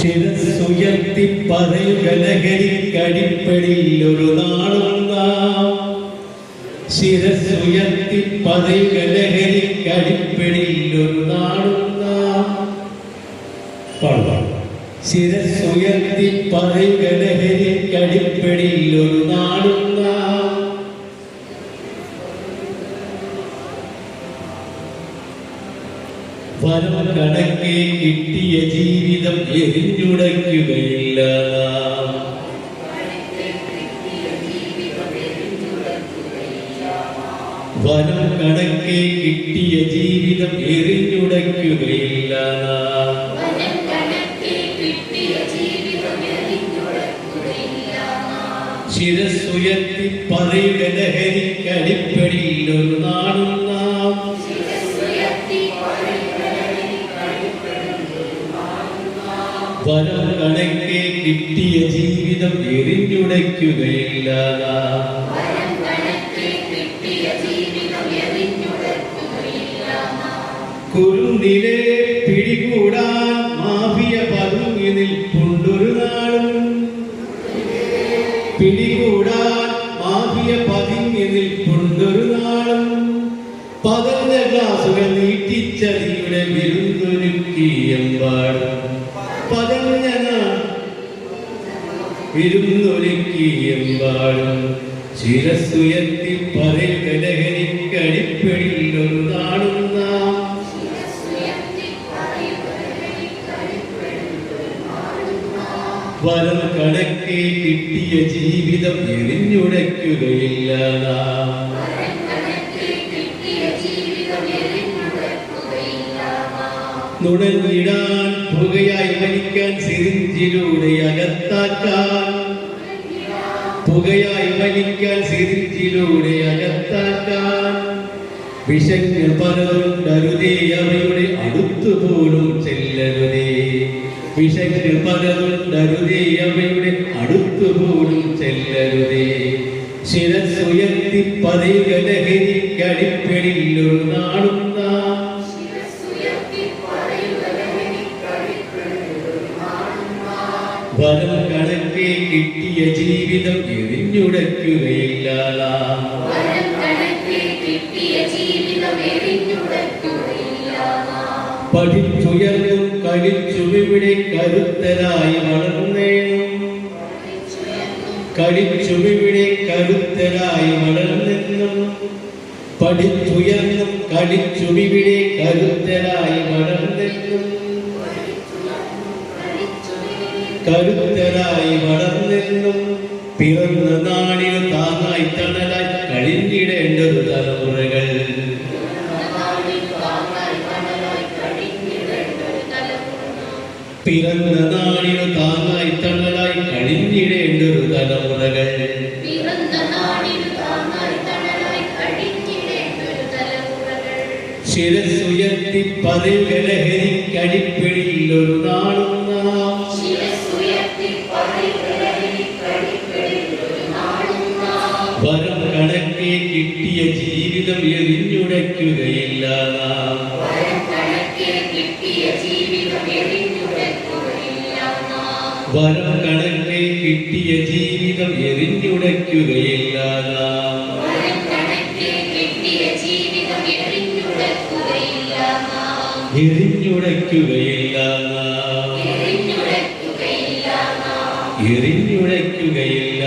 ശിരസുയർത്തി പറയുക ലഹരി കടിപ്പടിൽ ഒരു നാളും നാം ശിരസുയർത്തി പറയുക ലഹരി കടിപ്പടിൽ ഒരു നാളും നാം ശിരസുയർത്തി പറയുക ലഹരി കടിപ്പടിൽ ഒരു നാളും നാം വരം കണക്കെ കിട്ടിയ ജീവിതം എരിഞ്ഞുടയ്ക്കുകയില്ല. വനം കണക്കെ കിട്ടിയ ജീവിതം എറിഞ്ഞുടയ്ക്കുകയില്ല. ശിരസ്സുയർത്തി പറയുക ലഹരിക്കടിപ്പടിയിൽ ഒരു വനം കണക്കെ കിട്ടിയ ജീവിതം എറിഞ്ഞുടയ്ക്കുകയില്ല. കുറുനിലെ പിടികൂടാൻ മാഫിയ പതുങ്ങി നിൽപ്പുണ്ടൊരു നാളും. പിടികൂടാൻ മാഫിയ പതുങ്ങി നിൽപ്പുണ്ടൊരു നാളും. പകർന്ന ഗ്ലാസുകൾ നീട്ടിച്ചതിയുടെ വിരുന്നൊരുക്കിയെമ്പാടും. പറയുക ലഹരിക്കടിപ്പടിയിൽ ഒരു നാളും വരം കണക്കെ കിട്ടിയ ജീവിതം എറിഞ്ഞുടയ്ക്കുകയില്ല നാം. നുണഞ്ഞിടാൻ പുകയായി വലിക്കാൻ സിരിഞ്ചിലൂടെ അകത്താക്കാൻ. പുകയായി വലിക്കാൻ സിരിഞ്ചിലൂടെ അകത്താക്കാൻ. വിശഞ്ഞ പലതുണ്ടരുതേ അവയുടെ അടുത്തു പോലും ചെല്ലരുതേ. വിശഞ്ഞ പലതുണ്ടരുതേ അവയുടെ അടുത്തു പോലും ചെല്ലരുതേ. ശിരസുയർത്തി പറയുക ലഹരിക്കടിപ്പിടിൽ ഒരു വരം കണക്കെ കിട്ടിയ ജീവിതം എറിഞ്ഞുടക്കുകയില്ല. പഠിച്ചുയർന്നും കളിച്ചുമിവിടെ കരുത്തരായി വളർന്നേനും കളിച്ചുമിവിടെ കരുത്തരായി വളർന്നെന്നും. പഠിച്ചുയർന്നും കളിച്ചുമിവിടെ കരുത്തരായി കരുത്തരായി വളർന്നെന്നും പിറന്ന നാടിന് താങ്ങായി തണലായി കഴിഞ്ഞിടേണ്ടത് തലമുറകൾ പിറന്ന നാടിനു താങ്ങായി തണലായി കഴിഞ്ഞിടേണ്ടൊരു തലമുറകൾ പിറന്ന നാടിനു താങ്ങായി തണലായി കഴിഞ്ഞിടേണ്ടൊരു തലമുറകൾ. ശിരസുയർത്തി പറയുക ലഹരിക്കടിപ്പിടിയിൽ ഒരു നാളും കണക്കെ കിട്ടിയ ജീവിതം എറിഞ്ഞുടയ്ക്കുകയില്ല. വരം കണക്കെ കിട്ടിയ ജീവിതം എറിഞ്ഞുടയ്ക്കുകയില്ല. എറിഞ്ഞുടയ്ക്കുകയില്ല. എറിഞ്ഞുടയ്ക്കുകയില്ല.